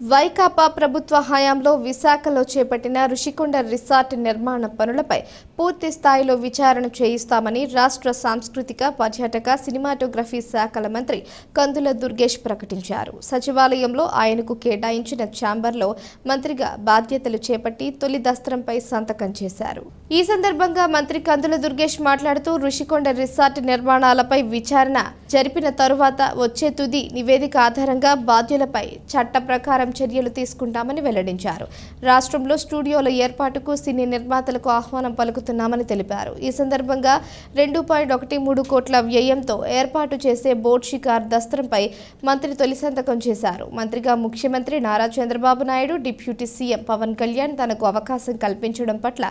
వైకాపా ప్రభుత్వ హయాంలో విశాఖలో చేపట్టిన ఋషికొండ రిసార్ట్ నిర్మాణ పనులపై పూర్తి స్థాయిలో విచారణ చేయిస్తామని రాష్ట్ర సాంస్కృతిక పర్యాటక సినిమాటోగ్రఫీ శాఖల మంత్రి కందుల దుర్గేష్ ప్రకటించారు. సచివాలయంలో ఆయనకు కేటాయించిన ఛాంబర్లో మంత్రిగా బాధ్యతలు చేపట్టి తొలి దస్త్రంపై సంతకం చేశారు. ఈ సందర్భంగా మంత్రి కందుల దుర్గేష్ మాట్లాడుతూ ఋషికొండ రిసార్ట్ నిర్మాణాలపై విచారణ జరిపిన తరువాత వచ్చే తుది నివేదిక ఆధారంగా బాధ్యులపై చట్ట ప్రకారం చర్యలు తీసుకుంటామని వెల్లడించారు. రాష్ట్రంలో స్టూడియోల ఏర్పాటుకు సినీ నిర్మాతలకు ఆహ్వానం పలుకుతున్నామని తెలిపారు. ఈ సందర్భంగా రెండు పాయింట్ ఒకటి మూడు కోట్ల వ్యయంతో ఏర్పాటు చేసే బోట్ షికార్ దస్త్రంపై మంత్రి తొలి సంతకం చేశారు. మంత్రిగా ముఖ్యమంత్రి నారా చంద్రబాబు నాయుడు డిప్యూటీ సీఎం పవన్ కళ్యాణ్ తనకు అవకాశం కల్పించడం పట్ల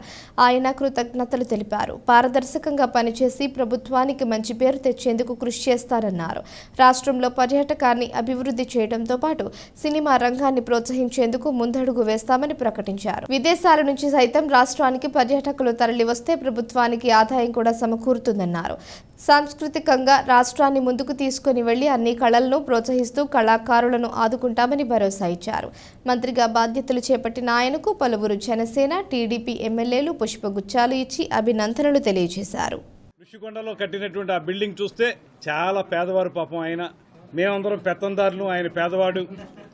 ఆయన కృతజ్ఞతలు తెలిపారు. పారదర్శకంగా పనిచేసి ప్రభుత్వానికి మంచి పేరు తెచ్చేందుకు కృషి చేస్తారన్నారు. రాష్ట్రంలో పర్యాటకాన్ని అభివృద్ధి చేయడంతో పాటు సినిమా రంగాన్ని ప్రోత్సహించేందుకు ముందడుగు వేస్తామని ప్రకటించారు. విదేశాల నుంచి సైతం రాష్ట్రానికి పర్యాటకులు తరలి వస్తే ప్రభుత్వానికి ఆదాయం కూడా సమకూరుతుందన్నారు. సాంస్కృతికంగా రాష్ట్రాన్ని ముందుకు తీసుకుని వెళ్ళి అన్ని కళలను ప్రోత్సహిస్తూ కళాకారులను ఆదుకుంటామని భరోసా ఇచ్చారు. మంత్రిగా బాధ్యతలు చేపట్టిన ఆయనకు పలువురు జనసేన టీడీపీ ఎమ్మెల్యేలు గుచ్చాలు ఇచ్చి అభినందనలు తెలియజేశారు. ఋషికొండలో కట్టినటువంటి ఆ బిల్డింగ్ చూస్తే చాలా పేదవారు పాపం ఆయన. మేమందరం పెత్తందారులు ఆయన పేదవాడు.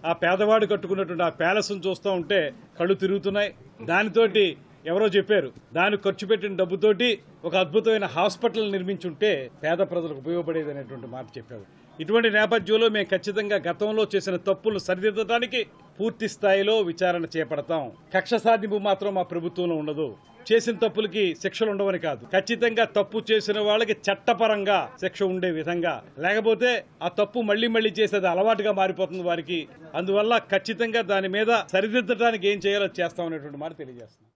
ఆ పేదవాడు కట్టుకున్నటువంటి ఆ ప్యాలెస్ను చూస్తూ ఉంటే కళ్ళు తిరుగుతున్నాయి. దానితోటి ఎవరో చెప్పారు దాని ఖర్చు పెట్టిన డబ్బుతోటి ఒక అద్భుతమైన హాస్పిటల్ నిర్మించుంటే పేద ప్రజలకు ఉపయోగపడేది అనేటువంటి మాట చెప్పారు. ఇటువంటి నేపథ్యంలో మేము ఖచ్చితంగా గతంలో చేసిన తప్పులను సరిదిద్దడానికి పూర్తి స్థాయిలో విచారణ చేపడతాం. కక్ష సాధింపు మాత్రం మా ప్రభుత్వంలో ఉండదు. చేసిన తప్పులకి శిక్షలు ఉండవని కాదు. ఖచ్చితంగా తప్పు చేసిన వాళ్ళకి చట్టపరంగా శిక్ష ఉండే విధంగా. లేకపోతే ఆ తప్పు మళ్ళీ మళ్ళీ చేసేది అలవాటుగా మారిపోతుంది వారికి. అందువల్ల ఖచ్చితంగా దాని మీద సరిదిద్దడానికి ఏం చేయాలో చేస్తామనేటువంటి మాట తెలియజేస్తున్నాం.